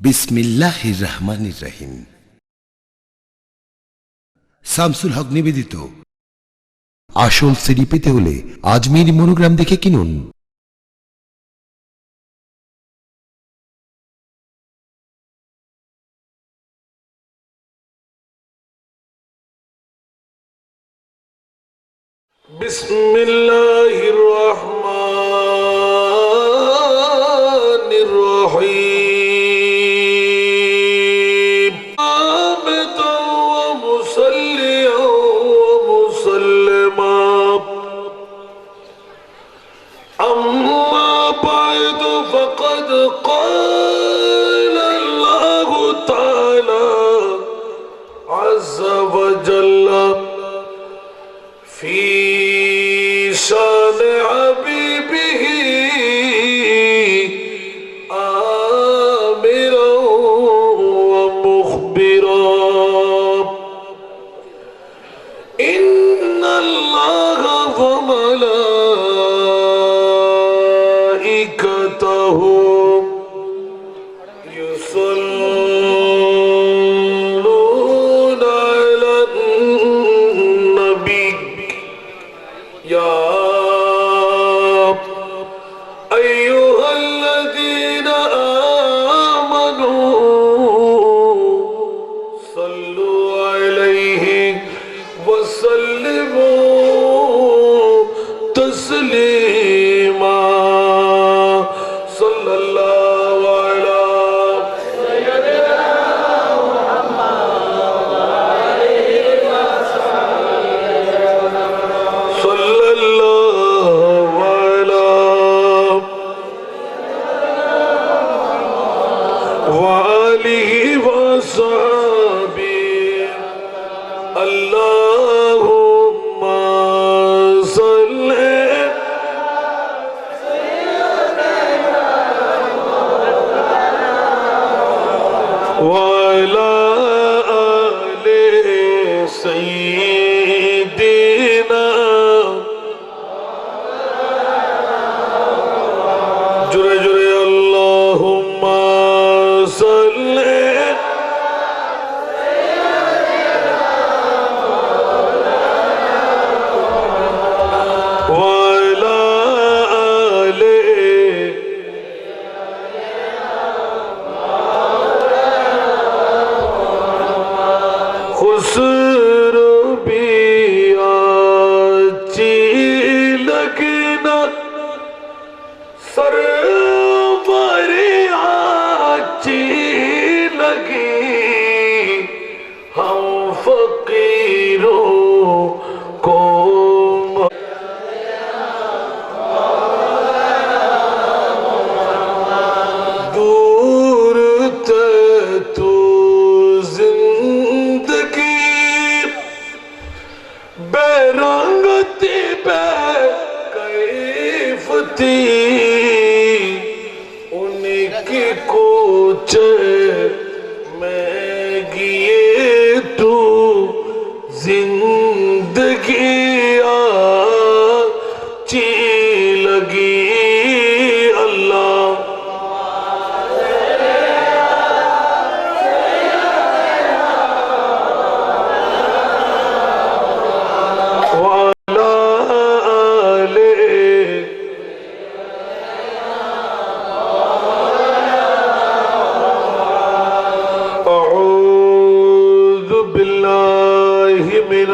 বিসমিল্লাহ রহমান রাহিম। শামসুল হক নিবেদিত। আসল সিডি পেতে হলে আজমির মনোগ্রাম দেখে কিনুন। بسم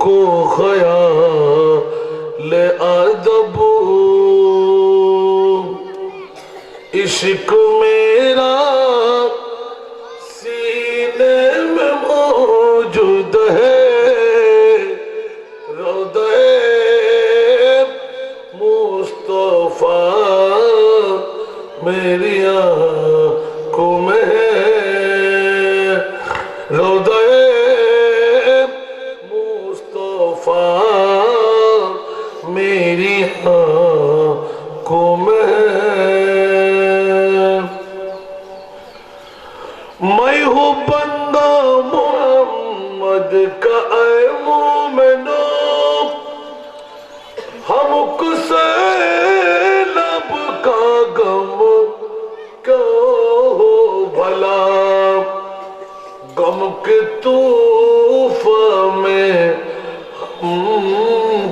کو خیا لے ادب عشق میرا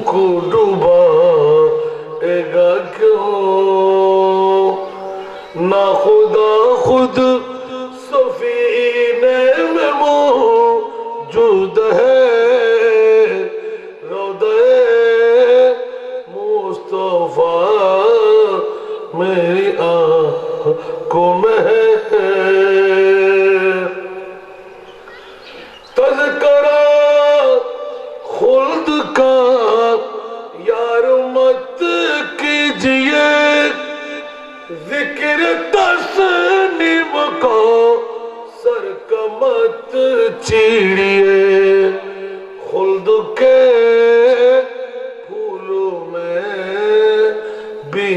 हमको डूबा एगा क्यों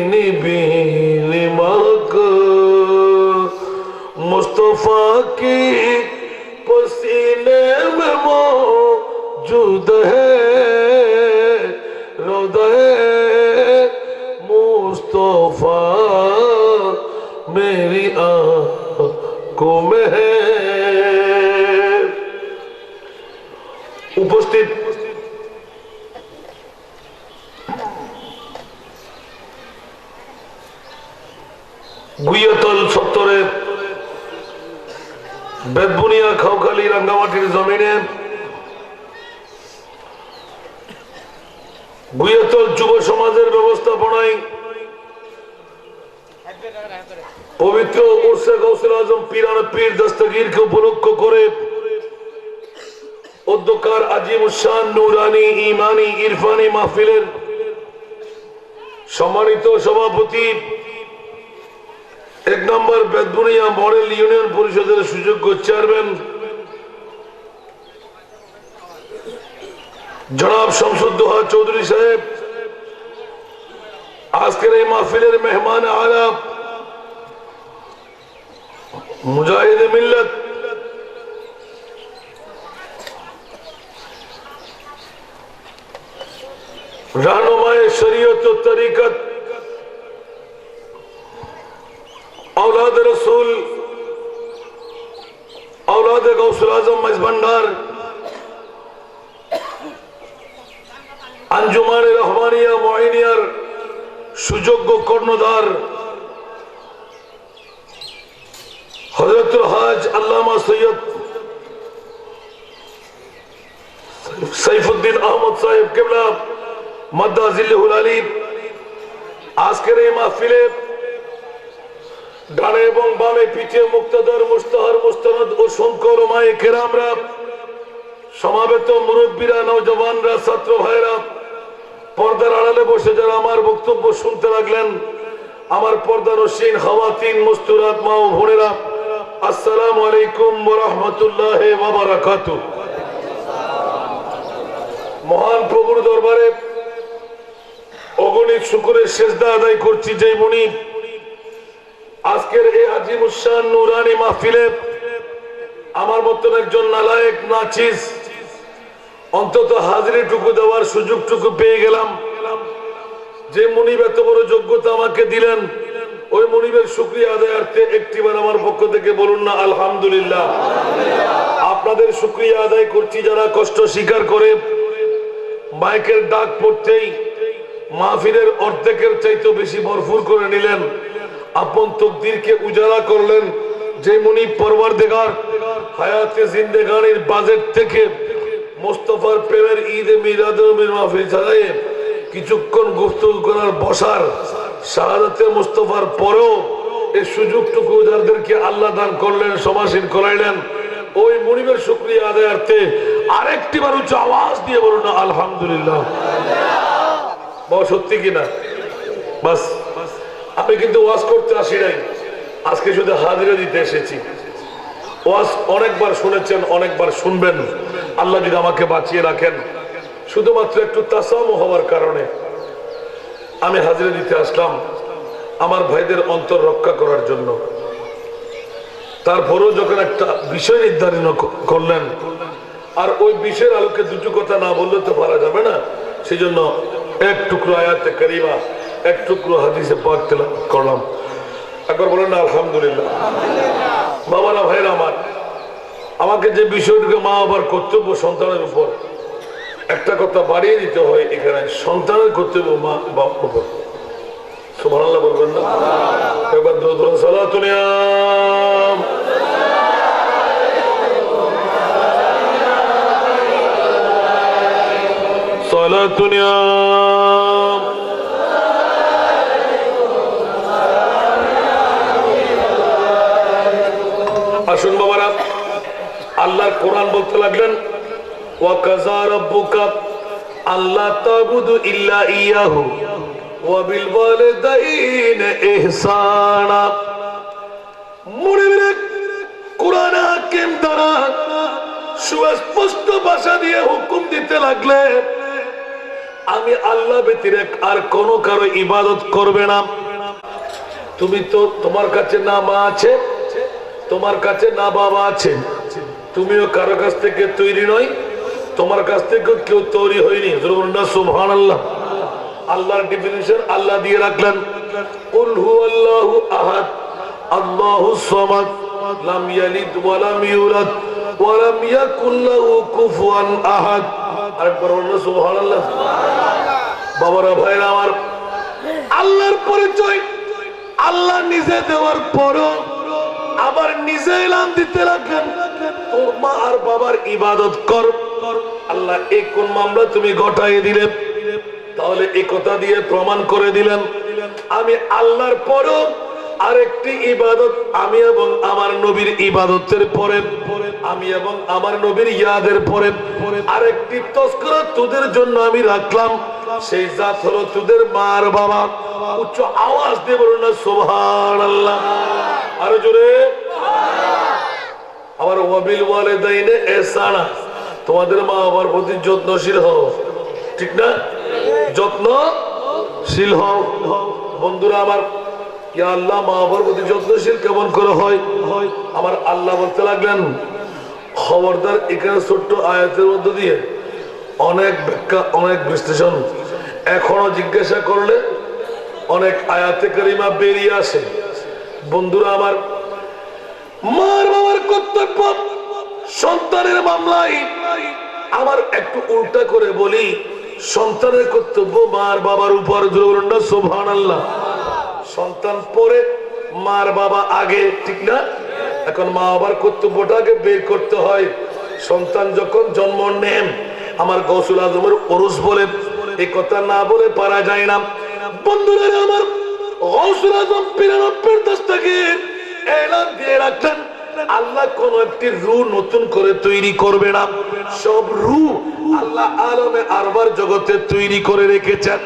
নিবিল মাক মুস্তফা কি পবিত্র ওরসে গৌসুল আজম পিরান পীর দস্তগীরকে উপলক্ষ করে অধ্যকার আজিম নুরানি ইমানি ইরফানি মাহফিলের সম্মানিত সভাপতি, এক নম্বর বেদবুনিয়া মডেল ইউনিয়ন পরিষদের সুযোগ্য চেয়ারম্যান, জনাব শামসুদ্দোহা চৌধুরী সাহেব, আজকের এই মাহফিলের মেহমান আলাপ মুজাহিদ মিল্লত। রাহনুমায় শরীয়ত ও তরিকত। اولاد রসুল। اولاد গৌসুল আজম مز بندار আঞ্জুমান রহমানিয়া মহিনিয়ার সুযোগ্য কর্ণধার। হাজ সৈয়দ সাইফুদ্দিন আহমদ আলী আজকের মাহফিলে এবং ও শঙ্কর সমাবেত মুরব্বীরা নৌজওয়ানরা ছাত্র ভাইরা পর্দার আড়ালে বসে যারা আমার বক্তব্য শুনতে লাগলেন, আমার পর্দা রসীন খাওয়াতিন, মস্তুরাত মা ও বোনেরা আসসালামু আলাইকুম রহমতুল্লাহ বাবারাকাত মহান প্রভুর দরবারে অগণিত শুকুরের শেষদা আদায় করছি যে মুনি আজকের এই আজিম উসান নুরানি মাহফিলে আমার মতন একজন নালায়েক নাচিস অন্তত হাজিরিটুকু দেওয়ার সুযোগটুকু পেয়ে গেলাম। যে মুনিব এত বড় যোগ্যতা আমাকে দিলেন ওই মনিবের শুক্রিয়া আদায়ার্থে একটিবার আমার পক্ষ থেকে বলুন না, আলহামদুলিল্লাহ। আপনাদের শুক্রিয়া আদায় করছি যারা কষ্ট স্বীকার করে। মাইকের ডাক পড়তেই মাহফিলের অর্ধেকের চাইতে বেশি ভরপুর করে নিলেন। আপন তকদিরকে উজালা করলেন। যে মুনি পরবার দেগার হায়াতে জিন্দেগানির বাজেট থেকে মোস্তফার প্রেমের ঈদে মিরাদ মাহফিল ছাড়াই কিছুক্ষণ গুফতগু করার বসার শাহাদাতে মুস্তফার পরেও এই সুযোগটুকু যাদেরকে আল্লাহ দান করলেন, সমাসীন করাইলেন, ওই মনিবের শুক্রিয়া আদায়ার্থে আরেকটি বার উচ্চ আওয়াজ দিয়ে বলুন, আলহামদুলিল্লাহ। সত্যি কিনা বাস, আমি কিন্তু ওয়াজ করতে আসি নাই। আজকে শুধু হাজিরা দিতে এসেছি। ওয়াজ অনেকবার শুনেছেন, অনেকবার শুনবেন। আল্লাহ যদি আমাকে বাঁচিয়ে রাখেন, শুধুমাত্র একটু তাসাম হওয়ার কারণে আমি হাজিরা দিতে আসলাম আমার ভাইদের অন্তর রক্ষা করার জন্য। তারপরেও যখন একটা বিষয় নির্ধারণ করলেন, আর ওই বিষয়ের আলোকে দুটো কথা না বললে তো পারা যাবে না। সেই জন্য এক টুকরো আয়াতে করিমা, এক টুকরো হাদিসে পাক তেলাওয়াত করলাম। একবার বলেন না, আলহামদুলিল্লাহ। বাবারা, ভাইরা আমার, আমাকে যে বিষয়টুকু মা বাবার কর্তব্য সন্তানের উপর একটা কথা বাড়িয়ে দিতে হয়, এখানে সন্তানের কর্তব্য মা বাবার উপর সুবহানাল্লাহ বলবেন না? একবার দৌড় সালাতুনিয়াম সালাতুনিয়াম আসুন বাবারা, আল্লাহর কোরআন বলতে লাগলেন ইল্লা ওয়া হুকুম দিতে লাগলে আমি আল্লাহ ব্যতিরেক আর কোনো কারও ইবাদত করবে না। তুমি তো তোমার কাছে না মা আছে, তোমার কাছে না বাবা আছে। তুমিও কারও কাছ থেকে তৈরি নয়। তোমার কাছ থেকে কেউ তৈরি হয়নি। সুহান আল্লাহ আল্লাহর ডিফিনিশন আল্লাহ দিয়ে রাখলেন। কুল হু আল্লাহু আহাদ। আল্লাহু নিজে দেওয়ার পরও আবার নিজে এলাম দিতে লাগলেন। তোর মা আর বাবার ইবাদত কর। আল্লাহ, এই কোন মামলা তুমি ঘটাই দিলে? তাহলে এই কথা দিয়ে প্রমাণ করে দিলেন, আমি আল্লাহর পরও আরেকটি ইবাদত, আমি এবং আমার নবীর ইবাদতের পরে, আমি এবং আমার নবীর ইয়াদের পরে, আরেকটি তস্করা তোদের জন্য আমি রাখলাম, সেই জাত হলো তোদের মার বাবা। উচ্চ আওয়াজ দিয়ে বলুন না সোহান আল্লাহ আরও জোরে। আমার ওয়াবিল ওয়ালে দাইনে এসানা তোমাদের মা বাবার প্রতি যত্নশীল হও। ঠিক না? যত্নশীল হও। বন্ধুরা আমার আল্লাহ, মা বাবার প্রতি যত্নশীল কেমন করে হয়? আমার আল্লাহ বলতে লাগলেন, খবরদার এখানে ছোট্ট আয়াতের মধ্য দিয়ে অনেক ব্যাখ্যা, অনেক বিশ্লেষণ এখনও জিজ্ঞাসা করলে অনেক আয়াতে করিমা বেরিয়ে আসে। বন্ধুরা আমার, মার বাবার কর্তব্য সন্তানের মামলায় আমার একটু উল্টা করে বলি, সন্তানের কর্তব্য মার বাবার উপর আল্লাহ সন্তান পরে মার বাবা আগে, ঠিক না? এখন মা বাবার কর্তব্যটাকে বের করতে হয়। সন্তান যখন জন্ম নেন, আমার গৌসুল আজমের ওরস বলে এই কথা না বলে পারা যায় না। বন্ধুরা, আমার গৌসুল আজম বিরানব্বই দশ থেকে এলান দিয়ে রাখলেন। আল্লাহ কোন একটি রু নতুন করে তৈরি করবে না। সব রু আল্লাহ আলমে আরবার জগতে তৈরি করে রেখেছেন।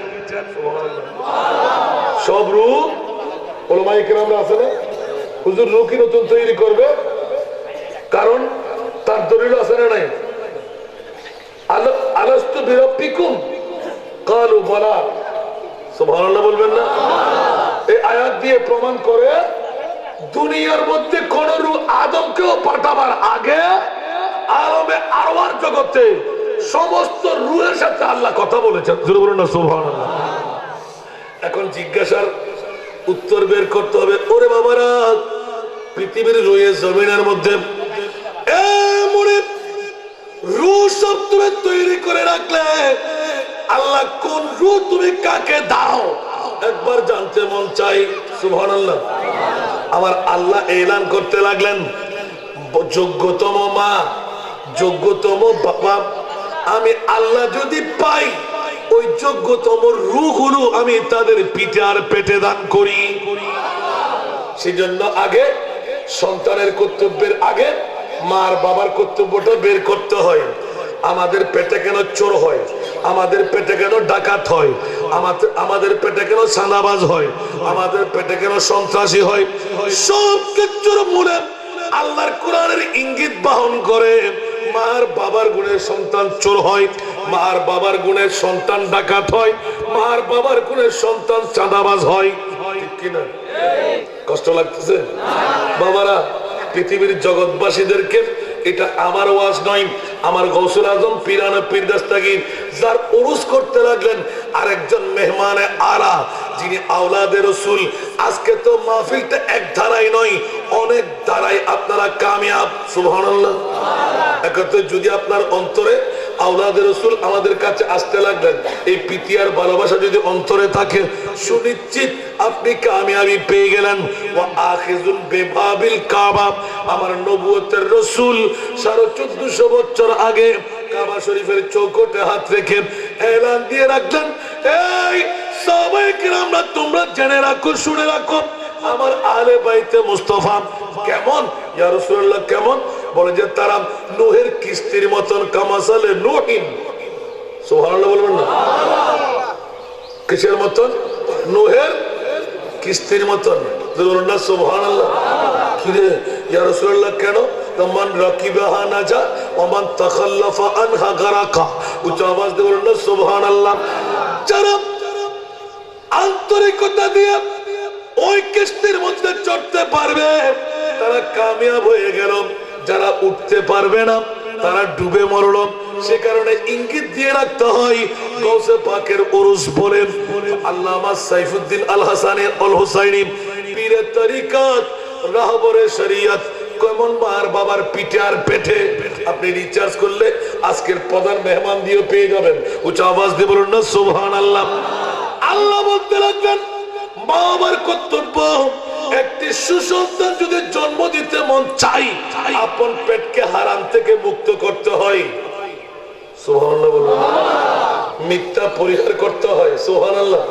সব রু কারণ তার না নাই? বলবেন না? এই আয়াত দিয়ে প্রমাণ করে দুনিয়ার মধ্যে কোন আদমকেও পাঠাবার আগে আলমে আরওয়ার জগতে সমস্ত রুহের সাথে আল্লাহ কথা বলেছেন। এখন জিজ্ঞাসার উত্তর বের করতে হবে, ওরে বাবারা, পৃথিবীর রুয়ে জমিনের মধ্যে। রু সব তুমি তৈরি করে রাখলে, আল্লাহ কোন রু তুমি কাকে দাও? একবার জানতে মন চাই, সুবহানাল্লাহ। আমার আল্লাহ এলান করতে লাগলেন। যোগ্যতম মা, যোগ্যতম বাবা, আমি আল্লাহ যদি পাই, ওই যোগ্যতম রুগুলো আমি তাদের পিঠে আর পেটে দান করি। সেই জন্য আগে সন্তানের কর্তব্যের আগে মার বাবার কর্তব্যটা বের করতে হয়। আমাদের পেটে কেন চোর হয়? আমাদের পেটে কেন ডাকাত হয়? আমাদের আমাদের পেটে কেন সানাবাজ হয়? আমাদের পেটে কেন সন্ত্রাসী হয়? সব কিছুর মূলে আল্লাহর কোরআনের ইঙ্গিত বহন করে, মার বাবার গুণের সন্তান চোর হয়, মার বাবার গুণের সন্তান ডাকাত হয়, মার বাবার গুণের সন্তান চাঁদাবাজ হয়। কিনা কষ্ট লাগতেছে? বাবারা, পৃথিবীর জগৎবাসীদেরকে এটা আমার ওয়াজ নয়, আমার গৌসুল আজম পিরানা পীর যার উরুস করতে লাগলেন আরেকজন মেহমানে আরা, যিনি আওলাদে রসুল। আজকে তো মাহফিলটা এক ধারাই নয়, অনেক ধারায় আপনারা কামিয়াব, সুবহানাল্লাহ। একত্রে যদি আপনার অন্তরে আওলাদে রসুল আমাদের কাছে আসতে লাগলেন। এই পিতিয়ার ভালোবাসা যদি অন্তরে থাকে, সুনিশ্চিত আপনি কামিয়াবি পেয়ে গেলেন। ও আখিজুল বেবাবিল কাবা, আমার নবুয়তের রসুল, সাড়ে চোদ্দশো বছর আগে কাবা শরীফের চৌকটে হাত রেখে এলান দিয়ে রাখলেন। এই সবাই আমরা তোমরা জেনে রাখো, শুনে রাখো, আমার আলে বাইতে মুস্তফা কেমন? ইয়া রাসূলুল্লাহ, কেমন? বলে যে তারা নোহের কিস্তির মতন কামাসালে নোহিন। সুবহানাল্লাহ বলবেন না? কিসের মতন? নোহের কিস্তির মতন। বলুন না, সুবহানাল্লাহ। কি রে ইয়া রাসূলুল্লাহ, কেন? মান রাকিবাহা নাজা ওয়া মান তাখাল্লাফা উচ্চ আওয়াজ বলুন না, সুবহানাল্লাহ। যারা আন্তরিকতা দিয়ে ওই কিস্তির মধ্যে চড়তে পারবে, তারা কামিয়াব হয়ে গেল। যারা উঠতে পারবে না, তারা ডুবে মরল। সে কারণে ইঙ্গিত দিয়ে রাখতে হয় গৌসে পাকের ওরুস বলেন, আল্লামা সাইফুদ্দিন আল হাসানের আল হুসাইনি পীরের তরিকাত, রাহবরে শরিয়ত, কেমন বাবার আপনি রিচার্জ করলে আজকের প্রধান মেহমান দিয়ে পেয়ে যাবেন। দিয়ে বলুন না আল্লাহ আল্লাহ বলতে লাগবেন মা বাবার কর্তব্য একটি সুসন্তান যদি জন্ম দিতে মন চাই আপন পেটকে হারাম থেকে মুক্ত করতে হয়। মিথ্যা পরিহার করতে হয় সোহান আল্লাহ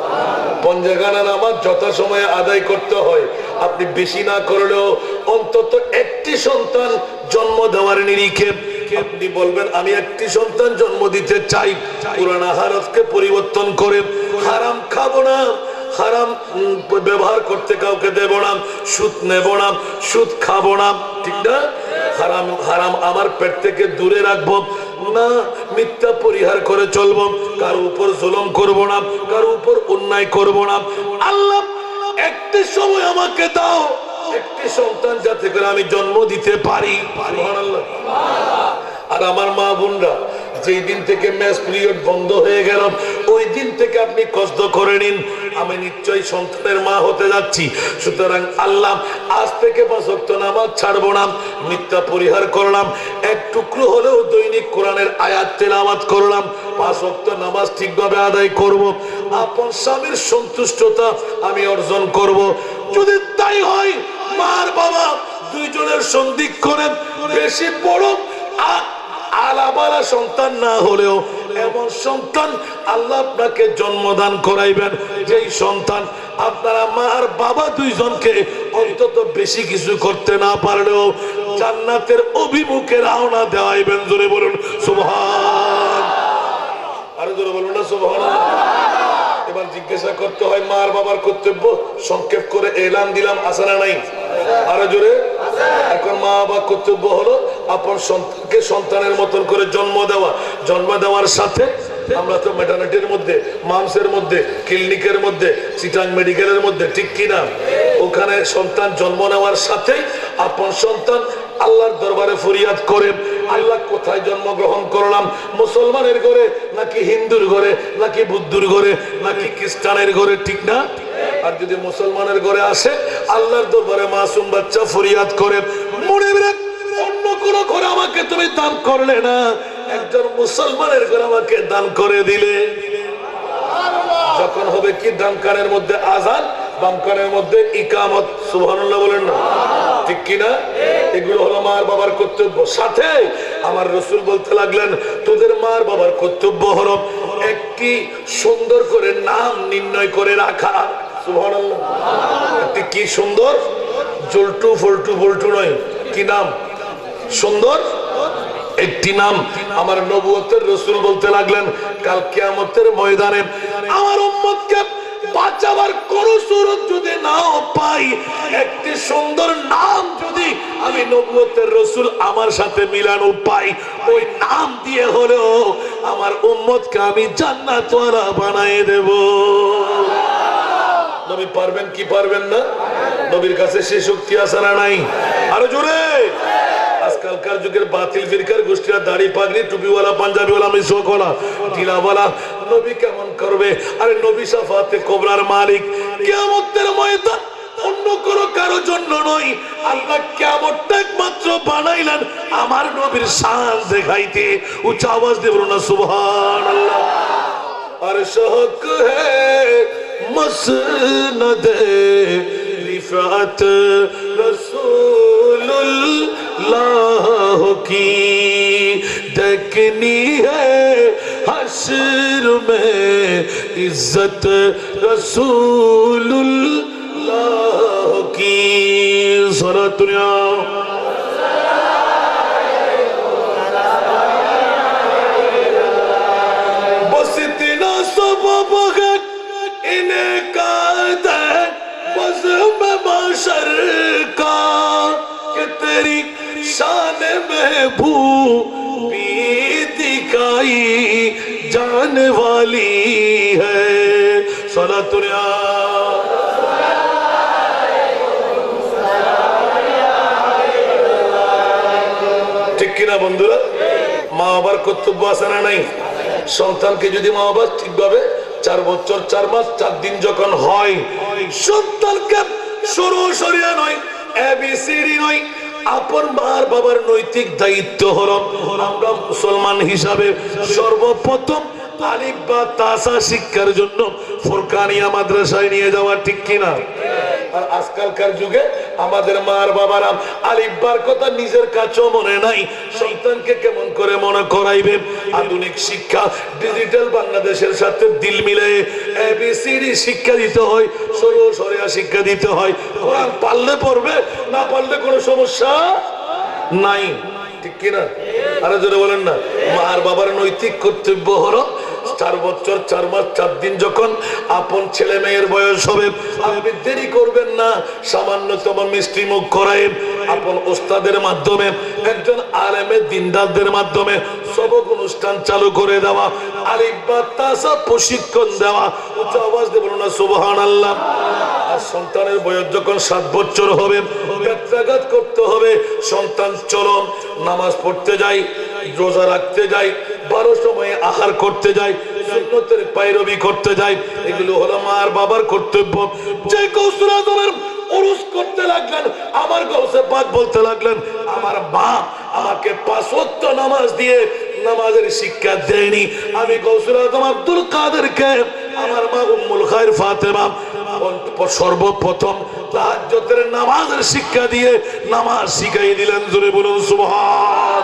আদায় করতে হয়। আপনি বেশি না করলেও অন্তত একটি সন্তান জন্ম দেওয়ার নিরিখে আপনি বলবেন, আমি একটি সন্তান জন্ম দিতে চাই। পুরানা পরিবর্তন করে হারাম খাব না। হারাম ব্যবহার করতে কাউকে দেব না, সুদ নেব না, সুদ খাব না, ঠিক না? হারাম হারাম আমার পেট থেকে দূরে রাখব। না, মিথ্যা পরিহার করে চলবো। কারও উপর জুলুম করব না, কারও উপর অন্যায় করব না। আল্লাহ, একটি সময় আমাকে দাও। একটি সন্তান যাতে করে আমি জন্ম দিতে পারি। আর আমার মা বোনরা যেই দিন থেকে ম্যাচ পিরিয়ড বন্ধ হয়ে গেল, ওই দিন থেকে আপনি কষ্ট করে নিন। আমি নিশ্চয়ই সন্তানের মা হতে যাচ্ছি। সুতরাং আল্লাহ, আজ থেকে পাঁচক্ত নামাজ ছাড়বো না, মিথ্যা পরিহার করলাম। এক টুকরো হলেও দৈনিক কোরআনের আয়াত তেলাওয়াত করলাম। ওয়াক্ত নামাজ ঠিকভাবে আদায় করব। আপন স্বামীর সন্তুষ্টতা আমি অর্জন করব। যদি তাই হয়, মার বাবা দুইজনের সন্ধিক্ষণে বেশি বড় আ- আলাবালা সন্তান না হলেও এমন সন্তান আল্লাহ আপনাকে জন্মদান করাইবেন। যেই সন্তান আপনারা মা আর বাবা দুইজনকে অন্তত বেশি কিছু করতে না পারলেও জান্নাতের অভিমুখে রওনা দেওয়াইবেন। জোরে বলুন, সুবহান। আরও জোরে বলুন না, সুবহান। জিজ্ঞাসা করতে হয়, মার বাবার কর্তব্য? সংক্ষেপ করে এলান দিলাম আসে না নাই? আরও জোরে? এখন মা বাবা কর্তব্য হলো আপন সন্তানকে সন্তানের মতন করে জন্ম দেওয়া। জন্ম দেওয়ার সাথে আমরা তো মেটার্নিটির মধ্যে মামসের মধ্যে ক্লিনিকের মধ্যে চিটাং মেডিকেলের মধ্যে, ঠিক কিনা? ওখানে সন্তান জন্ম নেওয়ার সাথে আপন সন্তান আল্লাহর দরবারে ফরিয়াদ করে, আল্লাহ কোথায় জন্মগ্রহণ করলাম? মুসলমানের ঘরে নাকি হিন্দুর ঘরে, নাকি বুদ্ধুর ঘরে, নাকি খ্রিস্টানের ঘরে, ঠিক না? আর যদি মুসলমানের ঘরে আসে, আল্লাহর দরবারে মাসুম বাচ্চা ফরিয়াদ করে, মনে অন্য কোন ঘরে আমাকে তুমি দান করলে না। একজন মুসলমানের ঘরে আমাকে দান করে দিলে। যখন হবে কি ডান মধ্যে আজান বাম কানের মধ্যে ইকামত, সুবহানাল্লাহ বলেন না? ঠিক কিনা? এগুলো হলো মার বাবার কর্তব্য। সাথে আমার রসুল বলতে লাগলেন, তোদের মার বাবার কর্তব্য হলো একটি সুন্দর করে নাম নির্ণয় করে রাখা। একটি কি সুন্দর? জল্টু ফল্টু বল্টু নয়। কি নাম? সুন্দর? একটি নাম। আমার নবুয়তের রসুল বলতে লাগলেন, কাল কিয়ামতের ময়দানে আমার বাঁচাবার কোন সুরত যদি নাও পাই, একটি সুন্দর নাম যদি আমি নবুয়তের রসুল আমার সাথে মিলানো পাই, ওই নাম দিয়ে হলেও আমার উম্মতকে আমি জান্নাতওয়ালা বানায় দেব। নবী পারবেন কি পারবেন না? নবীর কাছে সে শক্তি না নাই? আরও জোরে! এখনকার যুগের বাতিল ফিরকার গোষ্ঠীরা দাড়ি পাগড়ি, টুপিওয়ালা, পাঞ্জাবিওয়ালা আমি শোকওয়ালা টিলাওয়ালা নবী কেমন করবে? আরে নবী সাফাতে কোবরার মালিক। কেমতের ময়দান অন্য কোনো কারও জন্য নই আল্লাহ কেমনটা একমাত্র বানাইলেন আমার নবীর সাহস দেখাইতে। উচ্চ আওয়াজ দেব না সুবহান আল্লাহ আর শহক হসনদ রিফাত রসুল لاہ کی دیکھنی ہے حشر میں عزت رسول اللہ کی سورت دنیا शान में भू भी दिखाई जाने वाली है सला तुरिया ঠিক কিনা বন্ধুরা মা বাবার কর্তব্য আছে না নাই সন্তানকে যদি মা বাবা ঠিকভাবে চার বছর চার মাস চার দিন যখন হয় সন্তানকে সরু সরিয়া নয় এবিসিডি নয় আপন মার বাবার নৈতিক দায়িত্ব হল। আমরা মুসলমান হিসাবে সর্বপ্রথম তালিব বা তাসা শিক্ষার জন্য ফোরকানিয়া মাদ্রাসায় নিয়ে যাওয়া ঠিক কিনা? আর আজকালকার যুগে আমাদের মার বাবারা আলিব্বার কথা নিজের কাছেও মনে নাই। সন্তানকে কেমন করে মনে করাইবে? আধুনিক শিক্ষা ডিজিটাল বাংলাদেশের সাথে দিল মিলে। এবিসিডি শিক্ষা দিতে হয়, সরু সরিয়া শিক্ষা দিতে হয়। কোরআন পারলে পড়বে, না পারলে কোনো সমস্যা নাই। ঠিক কিনা? আরে জোরে বলেন না। মার বাবার নৈতিক কর্তব্য হলো চার বছর, চার মাস, চার দিন যখন আপন ছেলে মেয়ের বয়স হবে, আপনি দেরি করবেন না। সামান্যতম মিষ্টি মুখ করায় আপন ওস্তাদের মাধ্যমে, একজন আলেমের দিনদারদের মাধ্যমে সবক অনুষ্ঠান চালু করে দেওয়া আলিব্বা তাসা প্রশিক্ষণ দেওয়া উচ্চ আওয়াজ দেব না সুবহান আল্লাহ আর সন্তানের বয়স যখন সাত বছর হবে ব্যত্যাঘাত করতে হবে, সন্তান চলন, নামাজ পড়তে যাই রোজা রাখতে যাই বারো সময়ে আহার করতে যাই সুন্নতের পায়রবি করতে এগুলো হলো বাবার কর্তব্য। যে আজমের উরুস করতে লাগলেন, আমার গৌসে পাক বলতে লাগলেন, আমার মা আমাকে নামাজ দিয়ে নামাজের শিক্ষা দেয়নি। আমি গৌসুল আজম আব্দুল কাদেরকে, আমার মা উম্মুল খায়ের ফাতেমা সর্বপ্রথম নামাজের শিক্ষা দিয়ে নামাজ শিখাই দিলেন। জোরে বলুন, সুবহান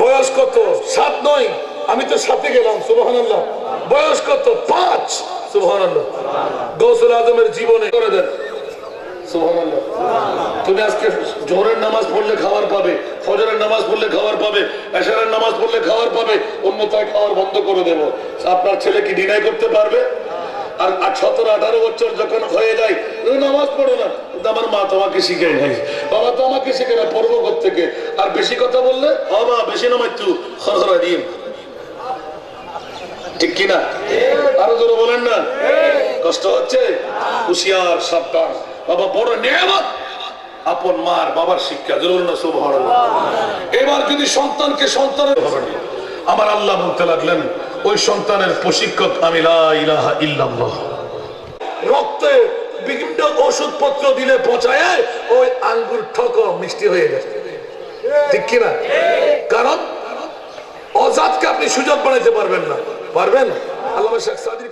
বয়স কত সাত নয় আমি তো সাথে গেলাম সুবহান আল্লাহ বয়স কত? পাঁচ। সুবহান আল্লাহ গৌসুল আজমের জীবনে করে দেন। তুমি আজকে জোহরের নামাজ পড়লে খাবার পাবে, ফজরের নামাজ পড়লে খাবার পাবে, এশারের নামাজ পড়লে খাবার পাবে খাবার বন্ধ করে দেবো। আপনার ছেলে কি ডিনাই করতে পারবে? আর সতেরো, আঠারো বছর যখন হয়ে যায় নামাজ পড়ো না। আমার মা তোমাকে শিখে নাই। বাবা তো আমাকে শিখে না পড়ব থেকে আর বেশি কথা বললে? বাবা বেশি নামাজ তু দিন। ঠিক কিনা? আরও জোরে বলেন না। কষ্ট হচ্ছে? হুশিয়ার, সাবধান। বাবা, বড় নিয়ামত। আপন মার বাবার শিক্ষা। জরুর না, সুবহানাল্লাহ। এবার যদি সন্তানকে সন্তানের হবে না, আমার আল্লাহ বলতে লাগলেন, ওই সন্তানের প্রশিক্ষক আমি রক্তে বিভিন্ন ওষুধপত্র দিলে পচায় ওই আঙ্গুর ঠক, মিষ্টি হয়ে যায় ঠিক কিনা? কারণ, অজাতকে আপনি সুযোগ বানাইতে পারবেন না। পারবেন? আল্লাহ শেখ সাদির